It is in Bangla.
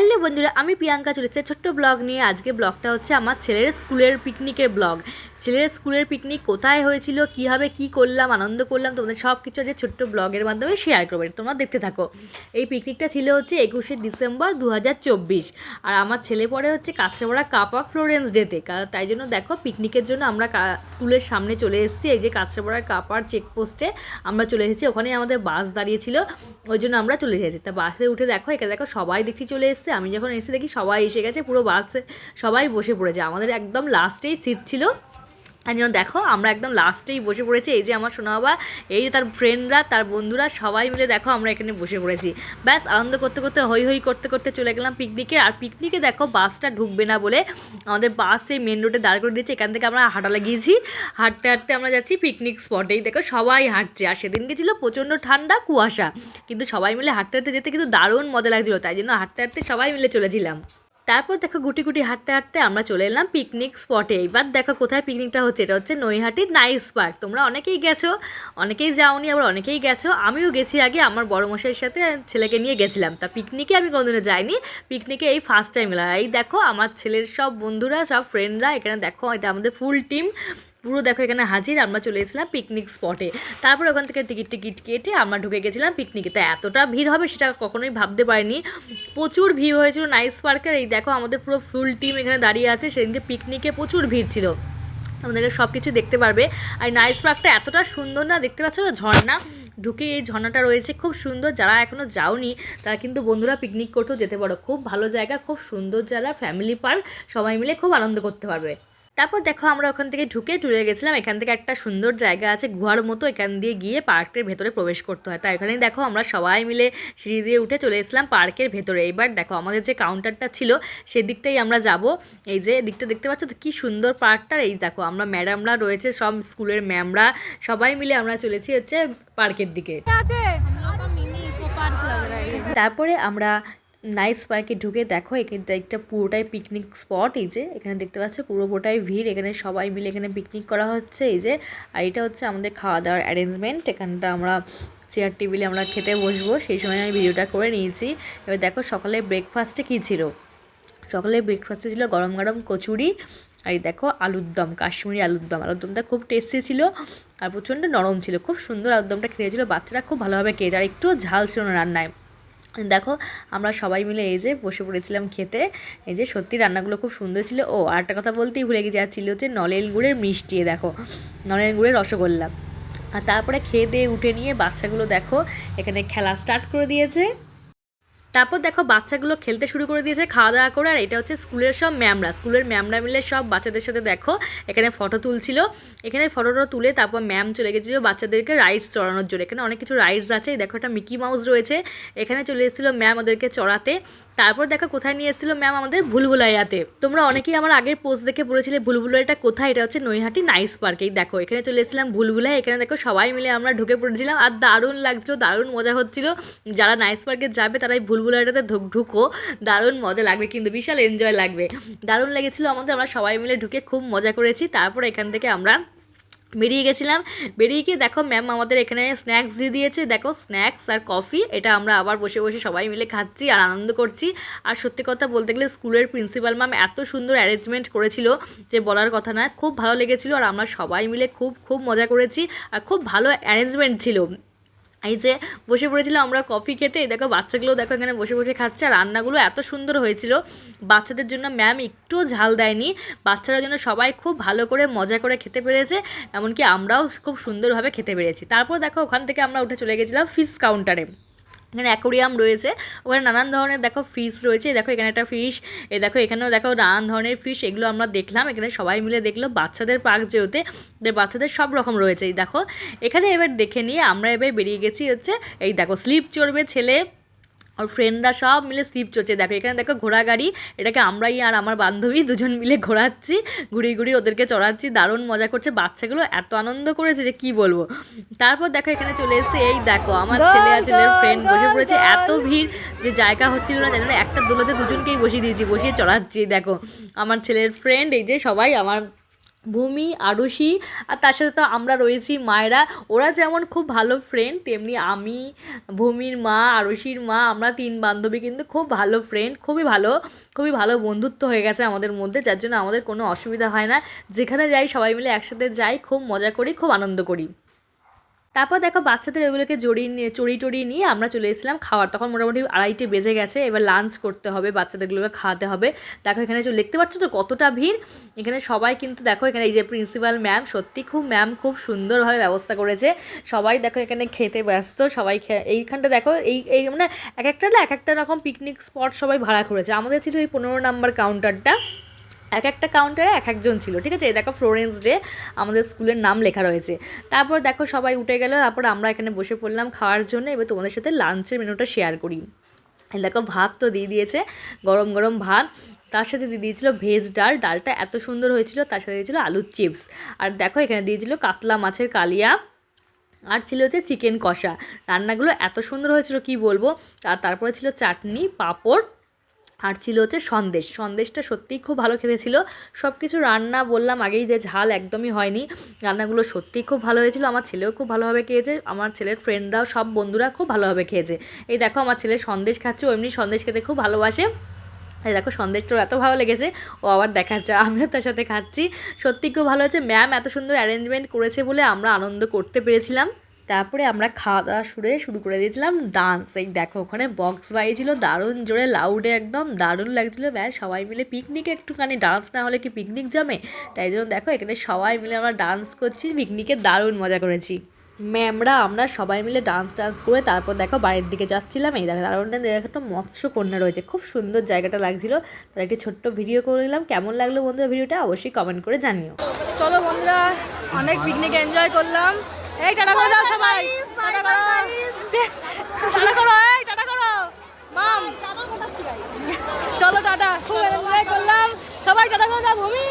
হ্যালো বন্ধুরা, আমি প্রিয়াঙ্কা চলেছে ছোট্ট ব্লগ নিয়ে। আজকে ব্লগটা হচ্ছে আমার ছেলের স্কুলের পিকনিকের ব্লগ। ছেলের স্কুলের পিকনিক কোথায় হয়েছিল, কীভাবে কী করলাম, আনন্দ করলাম, তোমাদের সব কিছু আজকে ছোট্ট ব্লগের মাধ্যমে শেয়ার করবে, তোমরা দেখতে থাকো। এই পিকনিকটা ছিল হচ্ছে একুশে ডিসেম্বর দু হাজার চব্বিশ। আর আমার ছেলে পরে হচ্ছে কাঁচরাপাড়া কাপা ফ্লোরেন্স ডেতে তাই জন্য দেখো, পিকনিকের জন্য আমরা স্কুলের সামনে চলে এসেছি। এই যে কাঁচরাপাড়ার কাপার চেকপোস্টে আমরা চলে এসেছি। ওখানেই আমাদের বাস দাঁড়িয়েছিল ওই জন্য আমরা চলে এসেছি। তা বাসে উঠে দেখো, এখানে দেখো সবাই দেখছি চলে এসেছে। আমি যখন এসে দেখি সবাই এসে গেছে, পুরো বাসে সবাই বসে পড়েছে। আমাদের একদম লাস্টেই সিট ছিল। আর যেন দেখো, আমরা একদম লাস্টেই বসে পড়েছি। এই যে আমার সোনা বাবা, এই যে তার ফ্রেন্ডরা তার বন্ধুরা, সবাই মিলে দেখো আমরা এখানে বসে পড়েছি। ব্যাস, আনন্দ করতে করতে হই হই করতে করতে চলে গেলাম পিকনিকে আর পিকনিকে দেখো বাসটা ঢুকবে না বলে আমাদের বাস মেন রোডে দাঁড় করে দিয়েছে। এখান থেকে আমরা হাঁটা লাগিয়েছি। হাঁটতে হাঁটতে আমরা যাচ্ছি পিকনিক স্পটেই দেখো, সবাই হাঁটছে। আর সেদিনকে ছিল প্রচণ্ড ঠান্ডা, কুয়াশা। কিন্তু সবাই মিলে হাঁটতে হাঁটতে যেতে কিন্তু দারুণ মজা লাগছিল। তাই জন্য হাঁটতে হাঁটতে সবাই মিলে চলেছিলাম। তারপর দেখো গুটি গুটি হাঁটতে হাঁটতে আমরা চলে এলাম পিকনিক স্পটে এবার দেখো কোথায় পিকনিকটা হচ্ছে, এটা হচ্ছে নৈহাটির নাইস পার্ক তোমরা অনেকেই গেছো, অনেকেই যাওনি, আবার অনেকেই গেছো। আমিও গেছি আগে, আমার বড় মশাইয়ের সাথে ছেলেকে নিয়ে গেছিলাম। তা পিকনিকে আমি কোনোদিনও যাইনি পিকনিকে এই ফার্স্ট টাইম এলাম। এই দেখো, আমার ছেলের সব বন্ধুরা, সব ফ্রেন্ডরা এখানে দেখো, এটা আমাদের ফুল টিম পুরো দেখো এখানে হাজির, আমরা চলে এসেছিলাম পিকনিক স্পটে তারপর ওখান থেকে টিকিট টিকিট কেটে আমরা ঢুকে গেছিলাম পিকনিকে তা এতটা ভিড় হবে সেটা কখনোই ভাবতে পারিনি। প্রচুর ভিড় হয়েছিল নাইস পার্কের এই দেখো আমাদের পুরো ফুল টিম এখানে দাঁড়িয়ে আছে। সেদিনকে পিকনিকে প্রচুর ভিড় ছিল। আমাদের সব কিছু দেখতে পারবে। আর নাইস পার্কটা এতটা সুন্দর না, দেখতে পাচ্ছ ঝর্ণা? ঢুকে এই ঝর্ণাটা রয়েছে, খুব সুন্দর। যারা এখনও যাওনি, তারা কিন্তু বন্ধুরা পিকনিক করতেও যেতে পারো। খুব ভালো জায়গা, খুব সুন্দর জায়গা ফ্যামিলি পার্ক সবাই মিলে খুব আনন্দ করতে পারবে। তারপর দেখো আমরা ওখান থেকে ঢুকে টুরে গেছিলাম। এখান থেকে একটা সুন্দর জায়গা আছে গুহার মতো। এখান দিয়ে গিয়ে পার্কের ভেতরে প্রবেশ করতে হয়। তাই এখানেই দেখো আমরা সবাই মিলে সিঁড়ি দিয়ে উঠে চলে এসলাম পার্কের ভেতরে। এবার দেখো আমাদের যে কাউন্টারটা ছিল সেদিকটাই আমরা যাব। এই যে দিকটা দেখতে পাচ্ছ তো কী সুন্দর পার্কটার এই দেখো আমরা ম্যাডামরা রয়েছে সব স্কুলের ম্যামরা সবাই মিলে আমরা চলেছি হচ্ছে পার্কের দিকে। তারপরে আমরা নাইস পার্কে ঢুকে দেখো, এখানে একটা পুরোটাই পিকনিক স্পট এই যে এখানে দেখতে পাচ্ছ পুরোটাই ভিড়, এখানে সবাই মিলে এখানে পিকনিক করা হচ্ছে, এই যে, আর এটা হচ্ছে আমাদের খাওয়া দাওয়ার অ্যারেঞ্জমেন্ট এখানটা আমরা চেয়ার টেবিলে আমরা খেতে বসবো, সেই সময় আমি ভিডিওটা করে নিয়েছি। এবার দেখো সকালে ব্রেকফাস্টে কী ছিল? সকালে ব্রেকফাস্টে ছিল গরম গরম কচুরি, আর এই দেখো আলুর দম, কাশ্মীরি আলুর দম, আলুর দমটা খুব টেস্টি ছিল, আর প্রচণ্ড নরম ছিল, খুব সুন্দর আলুর দমটা খেয়েছিল বাচ্চারা খুব ভালোভাবে খেয়েছে আর একটু ঝাল ছিল না রান্নায়। দেখো, আমরা সবাই মিলে এই যে বসে পড়েছিলাম খেতে, এই যে সত্যি রান্নাগুলো খুব সুন্দর ছিল। ও, আর একটা কথা বলতেই ভুলে গেছি, আর ছিল যে নলেন গুড়ের মিষ্টি দেখো নলেন গুড়ের রসগোল্লা। আর তারপরে খেয়ে দিয়ে উঠে নিয়ে বাচ্চাগুলো দেখো, এখানে খেলা স্টার্ট করে দিয়েছে। তারপর দেখো বাচ্চাগুলো খেলতে শুরু করে দিয়েছে, খাওয়া দাওয়া করে, আর এটা হচ্ছে স্কুলের সব ম্যামরা। স্কুলের ম্যামরা মিলে সব বাচ্চাদের সাথে দেখো, এখানে ফটো তুলছিল। এখানে ফটোটা তুলে তারপর ম্যাম চলে গেছিল বাচ্চাদেরকে রাইডস চড়ানোর জন্য। এখানে অনেক কিছু রাইডস আছে, দেখো একটা মিকি মাউস রয়েছে। এখানে চলে এসেছিল ম্যাম ওদেরকে চড়াতে। তারপর দেখো কোথায় নিয়ে এসেছিল ম্যাম আমাদের ভুলভুলাইয়াতে। তোমরা অনেকেই আমার আগের পোস্ট দেখে পড়েছিলে, ভুলভুলাইটা কোথায়? এটা হচ্ছে নৈহাটি নাইস পার্কেই দেখো, এখানে চলে এসেছিলাম ভুলভুলাই। এখানে দেখো সবাই মিলে আমরা ঢুকে পড়েছিলাম। আর দারুণ লাগছিল, দারুণ মজা হচ্ছিল। যারা নাইস পার্কে যাবে তারাই এই ভুলভুলাইটাতে ঢুক ঢুকো, দারুণ মজা লাগবে কিন্তু, বিশাল এনজয় লাগবে। দারুণ লেগেছিলো, আমাদের আমরা সবাই মিলে ঢুকে খুব মজা করেছি, তারপর এখান থেকে আমরা বেরিয়ে গেছিলাম। বেরিয়ে গিয়ে দেখো ম্যাম আমাদের এখানে স্ন্যাক্স দিয়ে দিয়েছে, দেখো স্ন্যাক্স আর কফি এটা আমরা আবার বসে বসে সবাই মিলে খাচ্ছি আর আনন্দ করছি। আর সত্যি কথা বলতে গেলে স্কুলের প্রিন্সিপাল ম্যাম এত সুন্দর অ্যারেঞ্জমেন্ট করেছিল যে বলার কথা না খুব ভালো লেগেছিলো আর আমরা সবাই মিলে খুব খুব মজা করেছি আর খুব ভালো অ্যারেঞ্জমেন্ট ছিল। এই যে বসে পড়েছিল আমরা কফি খেতে দেখো বাচ্চাগুলো দেখো এখানে বসে বসে খাচ্ছে, আর রান্নাগুলো এত সুন্দর হয়েছিল। বাচ্চাদের জন্য ম্যাম একটুও ঝাল দেয়নি, বাচ্চারা যেন সবাই খুব ভালো করে, মজা করে খেতে পেরেছে, এমনকি আমরাও খুব সুন্দরভাবে খেতে পেরেছি। তারপর দেখো ওখান থেকে আমরা উঠে চলে গেছিলাম ফিস কাউন্টারে এখানে অ্যাকোরিয়াম রয়েছে, ওখানে নানান ধরনের দেখো ফিশ রয়েছে দেখো এখানে একটা ফিশ এ দেখো এখানেও দেখো নানান ধরনের ফিশ এগুলো আমরা দেখলাম, এখানে সবাই মিলে দেখল, বাচ্চাদের পার্ক যেহেতু বাচ্চাদের সব রকম রয়েছে, এই দেখো। এখানে এবার দেখে নিয়ে আমরা এবার বেরিয়ে গেছি হচ্ছে, এই দেখো স্লিপ চড়বে ছেলে আর ফ্রেন্ডরা সব মিলে স্লিপ চলছে দেখো এখানে দেখো ঘোড়া গাড়ি এটাকে আমরাই আর আমার বান্ধবী দুজন মিলে ঘোরাচ্ছি ঘুরিয়ে ঘুরিয়ে ওদেরকে চড়াচ্ছি দারুণ মজা করছে। বাচ্চাগুলো এত আনন্দ করেছে যে কি বলব। তারপর দেখো এখানে চলে এসেছে। এই দেখো আমার ছেলে আর ছেলের ফ্রেন্ড বসে পড়েছে। এত ভিড় যে জায়গা হচ্ছিল না জানো একটা দোলাতে দুজনকেই বসিয়ে দিয়েছি বসিয়ে চড়াচ্ছি। দেখো আমার ছেলের ফ্রেন্ড এই যে সবাই আমার ভূমি আরুষি আর তার সাথে তো আমরা রয়েছি মায়েরা। ওরা যেমন খুব ভালো ফ্রেন্ড তেমনি আমি, ভূমির মা আরুষির মা, আমরা তিন বান্ধবী কিন্তু খুব ভালো ফ্রেন্ড খুবই ভালো খুবই ভালো বন্ধুত্ব হয়ে গেছে আমাদের মধ্যে, যার জন্য আমাদের কোনো অসুবিধা হয় না। যেখানে যাই সবাই মিলে একসাথে যাই, খুব মজা করি, খুব আনন্দ করি। তারপর দেখো বাচ্চাদের ওগুলোকে জড়িয়ে নিয়ে, চড়িয়ে টড়িয়ে নিয়ে আমরা চলে এসেছিলাম খাওয়ার। তখন মোটামুটি আড়াইটে বেজে গেছে, এবার লাঞ্চ করতে হবে, বাচ্চাদেরগুলোকে খাওয়াতে হবে। দেখো এখানে দেখতে পাচ্ছ তো কতটা ভিড়? এখানে সবাই কিন্তু দেখো এখানে এই যে প্রিন্সিপাল ম্যাম সত্যি খুব ম্যাম খুব সুন্দরভাবে ব্যবস্থা করেছে। সবাই দেখো এখানে খেতে ব্যস্ত, সবাই এইখানটা দেখো, এই এই মানে এক একটা না এক একটা রকম পিকনিক স্পট সবাই ভাড়া করেছে। আমাদের ছিল এই পনেরো নাম্বার কাউন্টারটা এক একটা কাউন্টারে এক একজন ছিল, ঠিক আছে? দেখো ফ্লোরেন্স ডে আমাদের স্কুলের নাম লেখা রয়েছে। তারপর দেখো সবাই উঠে গেল, তারপর আমরা এখানে বসে পড়লাম খাওয়ার জন্য, এবার তোমাদের সাথে লাঞ্চের মেনুটা শেয়ার করি। দেখো ভাত তো দিয়ে দিয়েছে, গরম গরম ভাত। তার সাথে দিয়ে দিয়েছিল ভেজ ডাল, ডালটা এত সুন্দর হয়েছিল, তার সাথে দিয়েছিল আলুর চিপস আর দেখো এখানে দিয়েছিল কাতলা মাছের কালিয়া, আর ছিল হচ্ছে চিকেন কষা। রান্নাগুলো এত সুন্দর হয়েছিল, কি বলব? আর তারপরে ছিল চাটনি, পাঁপড় আর ছিল হচ্ছে সন্দেশ। সন্দেশটা সত্যিই খুব ভালো খেতে ছিল সব কিছু রান্না বললাম আগেই যে ঝাল একদমই হয়নি। রান্নাগুলো সত্যিই খুব ভালো হয়েছিল। আমার ছেলেও খুব ভালোভাবে খেয়েছে। আমার ছেলের ফ্রেন্ডরাও সব বন্ধুরা খুব ভালোভাবে খেয়েছে। এই দেখো আমার ছেলে সন্দেশ খাচ্ছে। এমনি সন্দেশ খেতে খুব ভালোবাসে। এই দেখো সন্দেশটাও এত ভালো লেগেছে। ও আবার দেখাচ্ছে। আমিও তার সাথে খাচ্ছি। সত্যি খুব ভালো হয়েছে। ম্যাম এত সুন্দর অ্যারেঞ্জমেন্ট করেছে বলে আমরা আনন্দ করতে পেরেছিলাম। তারপরে আমরা খাওয়া দাওয়া শুরু শুরু করে দিয়েছিলাম ডান্স এই দেখো, ওখানে বক্স বাজিয়েছিল, দারুণ জোরে লাউডে একদম দারুণ লাগছিল। ব্যাস, সবাই মিলে পিকনিকে একটুখানি ডান্স না হলে কি পিকনিক জমে? তাই জন্য দেখো, এখানে সবাই মিলে আমরা ডান্স করছি পিকনিকে দারুণ মজা করেছি। ম্যামরা, আমরা সবাই মিলে ডান্স টান্স করে তারপর দেখো বাড়ির দিকে যাচ্ছিলাম। এই দেখো, দারুণ একটা মৎস্য কন্যা রয়েছে, খুব সুন্দর জায়গাটা লাগছিল। তার একটি ছোট্ট ভিডিও করে নিলাম কেমন লাগল বন্ধুরা ভিডিওটা অবশ্যই কমেন্ট করে জানিও। চলো বন্ধুরা, অনেক পিকনিক এনজয় করলাম। এই টাটা করে দাও সবাই। টাটা করো। টাটা করো এই টাটা করো। মাম। চলো টাটা খুব এনজয় করলাম। সবাই টাটা করে দাও ভূমি।